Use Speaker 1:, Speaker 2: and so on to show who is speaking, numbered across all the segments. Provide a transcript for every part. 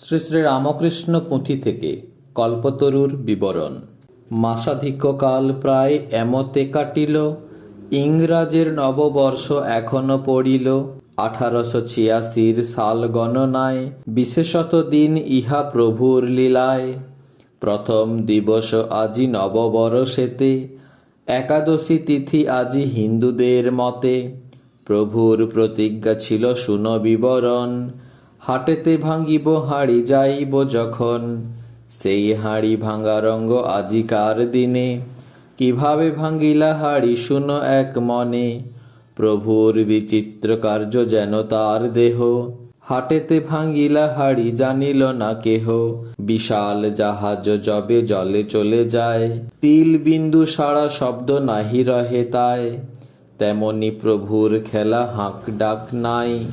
Speaker 1: শ্রী শ্রী রামকৃষ্ণ পুঁথি থেকে কল্পতরুর বিবরণ। মাসাধিক্যকাল প্রায় এমতে কাটিল, ইংরাজের নববর্ষ এখনও পড়িল, আঠারোশো ছিয়াশির সাল গণনায় বিশেষত দিন ইহা প্রভুর লীলায়। প্রথম দিবস আজি নববর্ষেতে, একাদশী তিথি আজি হিন্দুদের মতে। প্রভুর প্রতিজ্ঞা ছিল শুন বিবরণ হাটেতে ভাঙ্গিব, হাড়ি যাইব যখন। সেই হাড়ি ভাঙ্গা রঙ্গ আজিকার দিনে? কীভাবে ভাঙ্গিলা হাড়ি, শুনো এক মনে। প্রভুর বিচিত্র কার্য যেন তার দেহ। হাটেতে ভাঙ্গিলা হাড়ি জানিল না কেহ। বিশাল জাহাজ যবে জলে চলে যায়। তিল বিন্দু সারা শব্দ নাহি রহে তাই। তেমনি প্রভুর খেলা হাঁক ডাক নাই।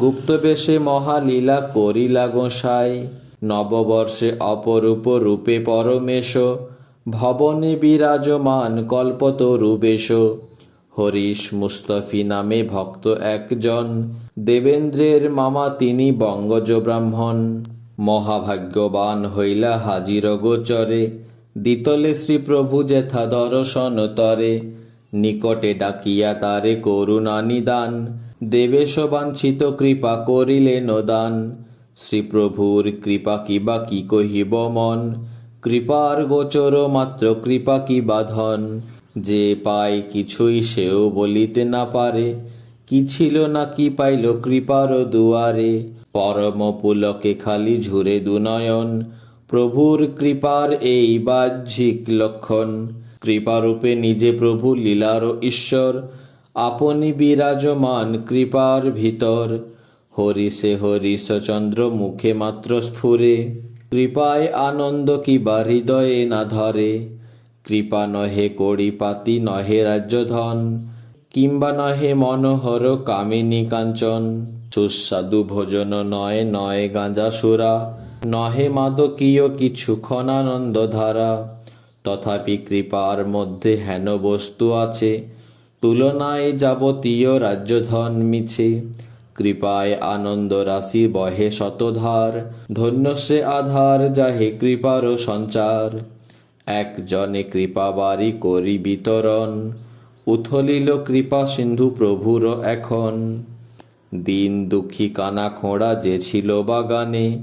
Speaker 1: গুপ্তবেশে মহালীলা করিলা গোসাই, নববর্ষে অপরূপ রূপে পরমেশ, ভবনে বিরাজমান কল্পতরু বেশ হরিশ মুস্তফি নামে ভক্ত একজন, দেবেন্দ্রের মামা তিনি বঙ্গজ ব্রাহ্মণ মহাভাগ্যবান হইলা হাজির গোচরে দিতলে শ্রীপ্রভু যেথা দর্শন তরে। নিকটে ডাকিয়া তারে করুণা নিদান দেবেশ বাঞ্ছিত কৃপা করিলেন দান শ্রীপ্রভুর কৃপা কিবা কি কহিব মন? কৃপার গোচর মাত্র কৃপা কি বাঁধন যে পায় কিছুই সেও বলিতে না পারে। কি ছিল না কি পাইল কৃপার দুয়ারে? পরম পুলকে খালি ঝুরে দুনয়ন। প্রভুর কৃপার এই বাহ্যিক লক্ষণ। কৃপারূপে নিজে প্রভু লীলার ঈশ্বর। আপনি বিরাজমান কৃপার ভিতর। হরিষে হরিশচন্দ্র মুখে মাত্র স্ফুরে। কৃপায় আনন্দ কি বা হৃদয়ে না ধরে? কৃপা নহে কড়িপাতি, নহে রাজ্যধন। কিংবা নহে মনোহর কামিনী কাঞ্চন। সুস্বাদু ভোজন নয় নয় গাঁজা সুরা। নহে মাদকীয় কিছু ক্ষণানন্দ ধারা তথাপি কৃপার মধ্যে হেন বস্তু আছে। তুলনায় যাবতীয় রাজ্যধন মিছে। কৃপায় আনন্দ রাশি বহে শতধার ধন্য সে আধার যাহে কৃপারও সঞ্চার। একজনে কৃপা বাড়ি করি বিতরণ, উথলিল কৃপা সিন্ধু প্রভুর এখন। দিন দুঃখী কানা খোঁড়া যে ছিল বাগানে,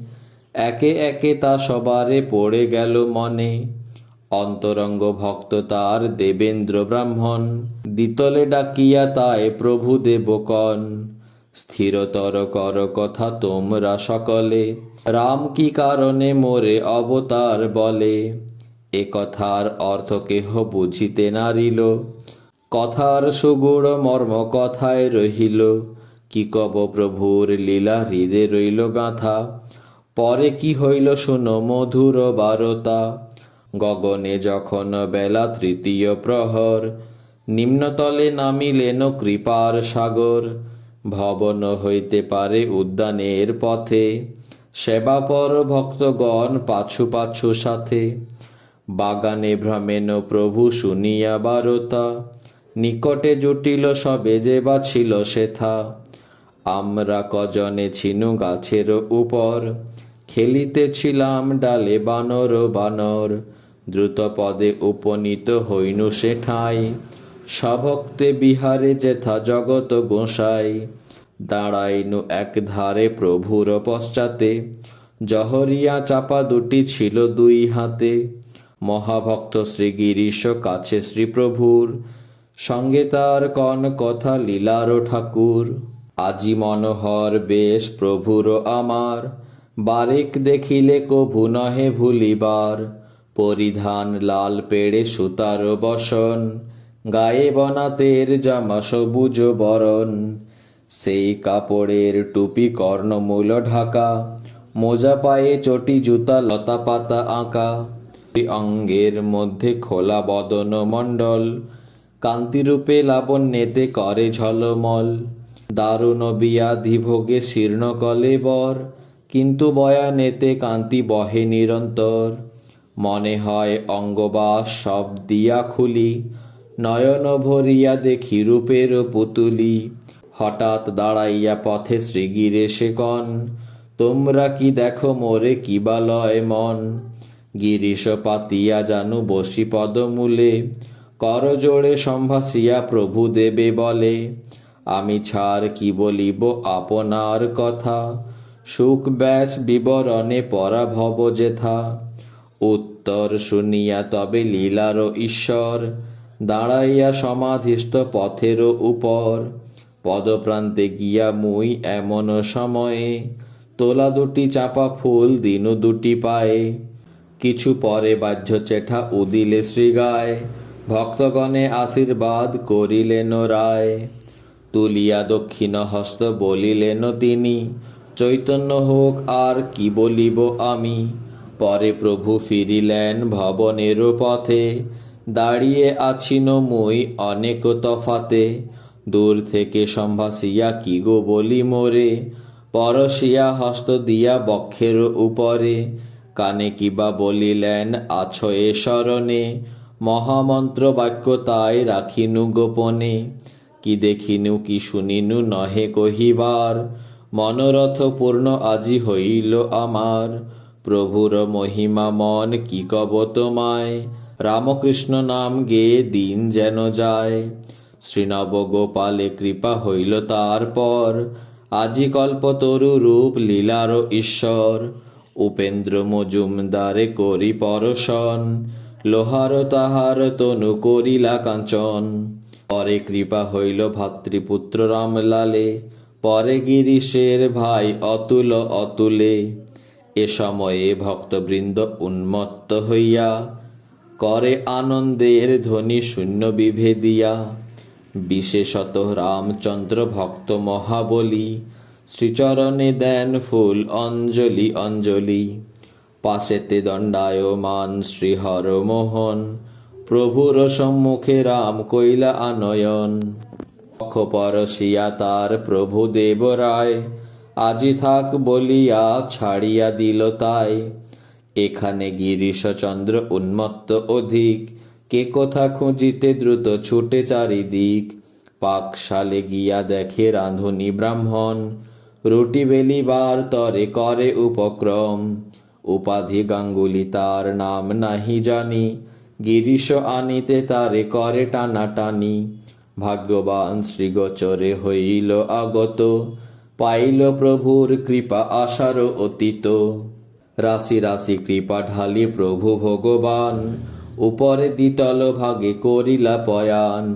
Speaker 1: একে একে তা সবারে পড়ে গেল মনে। অন্তরঙ্গ ভক্ত তার দেবেন্দ্র ব্রাহ্মণ। দিতলে ডাকিয়া তায় প্রভু দেবকন। স্থিরতর কর কথা তোমরা সকলে। রাম কি কারণে মোরে অবতার বলে? এ কথার অর্থ কেহ বুঝিতে নারিল কথার সুগুড় মর্ম কথায় রহিল। কি কব প্রভুর লীলা হৃদে রইল গাথা। পরে কি হইল শুনো মধুর বারতা। গগনে যখন বেলা তৃতীয় প্রহর, নিম্নতলে নামিলেন কৃপার সাগর। ভবন হইতে পারে উদ্যানের পথে, সেবাপর ভক্তগণ পাছু পাছু সাথে। বাগানে ভ্রমেন প্রভু শুনিয়া বারতা, নিকটে জুটিল সবে যে বা ছিল সেথা। আমরা কজনে ছিনু গাছের উপর, খেলিতেছিলাম ডালে বানর বানর। দ্রুত পদে উপনীত হইনু সে ঠাই সভক্তে বিহারে যেথা জগত গোসাই, দাঁড়াইনু এক ধারে প্রভুর পশ্চাতে। জহরিয়া চাপা দুটি ছিল দুই হাতে। মহাভক্ত শ্রী গিরিশ কাছে শ্রীপ্রভুর। সঙ্গে তার কন কথা লীলার ঠাকুর। আজি মনোহর বেশ প্রভুর আমার। বারেক দেখিলে কভু নহে ভুলিবার। পরিধান লাল পেড়ে সুতার বসন, গায়ে বনাতের জামা সবুজ বরণ। সেই কাপড়ের টুপি কর্ণমূল ঢাকা, মোজা পায়ে চটি জুতা লতা পাতা আঁকা। অঙ্গের মধ্যে খোলা বদন মণ্ডল, কান্তিরূপে লাবণ্যেতে করে ঝলমল। দারুণ বিয়াধি ভোগে শীর্ণ কলে বর, কিন্তু বয়ানেতে কান্তি বহে নিরন্তর। মনে হয় অঙ্গবাস সব দিয়া খুলি, নয়ন ভরিয়া দেখি রূপের পুতুলি। হঠাৎ দাঁড়াইয়া পথে শ্রীগিরে সে কন, তোমরা কি দেখো মোরে কিবালয় মন? গিরিশ পাতিয়া জানু বসি পদমূলে, কর জোড়ে সম্ভাসিয়া প্রভু দেবে বলে। আমি ছাড় কি বলিব আপনার কথা? সুখ ব্যাস বিবরণে পরাভব যেথা। উত্তর শুনিয়া তবে লীলার ঈশ্বর দাঁড়াইয়া সমাধিস্থ পথের উপর। পদপ্রান্তে গিয়া মুই এমন সময়ে তোলা দুটি চাপা ফুল, দিনু দুটি পায়ে। কিছু পরে বাহ্য চেঠা উদিলে শ্রীগায় ভক্তগণে আশীর্বাদ করিলেন রায়। তুলিয়া দক্ষিণ হস্ত বলিলেন তিনি, চৈতন্য হোক আর কি বলিব আমি? পরে প্রভু ফিরিলেন ভবনের পথে। দাঁড়িয়ে আছিন মুই অনেক তফাতে। দূর থেকে সম্ভাসিয়া, কি গো বলি মোরে? পরশিয়া হস্ত দিয়া বক্ষের উপরে। কানে কিবা বলিলেন, আছো এ স্মরণে মহামন্ত্র বাক্য তাই রাখিনু গোপনে। কি দেখিনু, কি শুনিনু, নহে কহিবার। মনোরথ পূর্ণ আজি হইল আমার। প্রভুর মহিমা মন কি কব তোমায়? রামকৃষ্ণ নাম গে দিন যেন যায়। শ্রীনব গোপালে কৃপা হইল তারপর আজি কল্পতরু রূপ লীলার ঈশ্বর। উপেন্দ্র মজুমদারে করি পরশন। লোহার তাহার তনু করিলা কাঞ্চন। পরে কৃপা হইল ভাতৃপুত্র রামলালে। পরে গিরিশের ভাই অতুল অতুলে। এ সময়ে ভক্তবৃন্দ উন্মত্ত হইয়া করে আনন্দের ধ্বনি শূন্য বিভেদিয়া। বিশেষত রামচন্দ্র ভক্ত মহাবলী, শ্রীচরণে দেন ফুল অঞ্জলি অঞ্জলি। পাশেতে দণ্ডায়মান শ্রীহর মোহন, প্রভুর সম্মুখে রাম কৈলা আনয়ন। পক্ষ পরশিয়া তার প্রভু দেবরায় আজি থাক বলিয়া ছাড়িয়া দিল তাই। এখানে গিরিশচন্দ্র উন্মত্ত অধিক। কে কথা খুঁজিতে দ্রুত ছুটে চারিদিক। পাকশালে গিয়া দেখে রাঁধুনি ব্রাহ্মণ। রুটি বেলিবার তরে করে উপক্রম। উপাধি গাঙ্গুলি তার নাম নাহি জানি। গিরিশ আনিতে তারে করে টানাটানি। ভাগ্যবান শ্রীগোচরে হইল আগত। পাইল প্রভুর কৃপা আশার অতীত। রাশি রাশি কৃপা ঢালি প্রভু ভগবান। উপরে দ্বিতল ভাগে করিলা পয়ান।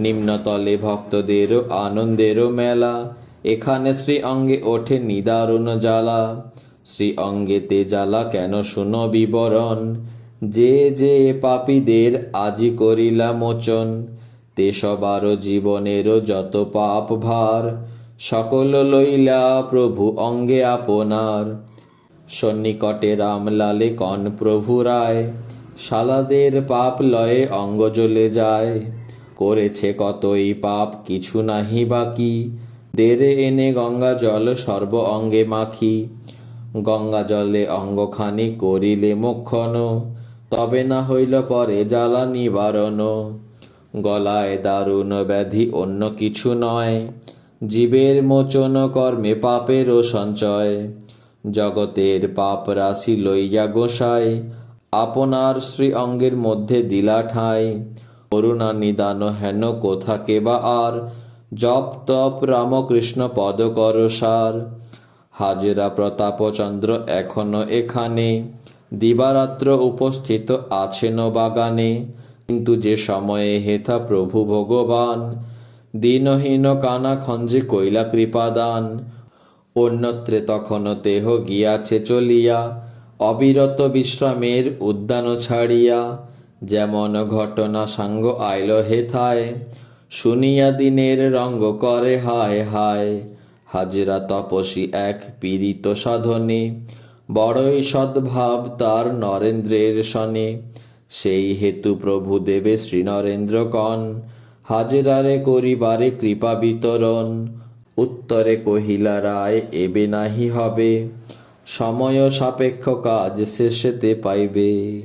Speaker 1: নিম্নতলে ভক্তদের আনন্দের মেলা। এখানে শ্রী অঙ্গে ওঠে নিদারুণ জ্বালা। শ্রী অঙ্গেতে জ্বালা কেন শুনো বিবরণ? যে যে পাপীদের আজি করিলা মোচন, তে সবার জীবনের যত পাপ ভার। সকল লইলা প্রভু অঙ্গে আপনার। সন্নিকটে রামলালে কন প্রভু রায়, শালাদের পাপ লয়ে অঙ্গ জ্বলে যায়। করেছে কতই পাপ কিছু নাহি বাকি, দেরে এনে গঙ্গা জল সর্ব অঙ্গে মাখি। গঙ্গা জলে অঙ্গখানি করিলে মোক্ষণ, তবে না হইল পরে জ্বালা নিবারণ। গলায় দারুণ ব্যাধি অন্য কিছু নয় জীবের মোচন কর্মে পাপেরও সঞ্চয়। জগতের পাপ রাশি লইয়া গোসায় আপনার শ্রী অঙ্গের মধ্যে দিলা ঠাই। করুণা নিদান হেন কোথা কেবা আর, জপ তপ রামকৃষ্ণ পদ কর সার। হাজরা প্রতাপচন্দ্র এখনও এখানে, দিবারাত্র উপস্থিত আছেন বাগানে। কিন্তু যে সময়ে হেথা প্রভু ভগবান দীনহীন কানা খঞ্জে কইলা কৃপাদান। অন্যত্রে তখন দেহ গিয়াছে চলিয়া, অবিরত বিশ্রামের উদ্যান ছাড়িয়া, যেমন ঘটনা সাঙ্গ আইল হেথায় শুনিয়া দিনের রঙ্গ করে হায় হায়। হাজিরা তপসী এক পীড়িত সাধনে, বড়ই সদ্ভাব তার নরেন্দ্রের সনে। সেই হেতু প্রভু দেবে শ্রী নরেন্দ্র কন হাজরারে করিবারে কৃপা বিতরণ। উত্তরে কহিলা, রায় এবে নাহি হবে। সময় সাপেক্ষ কাজ শেষেতে পাইবে।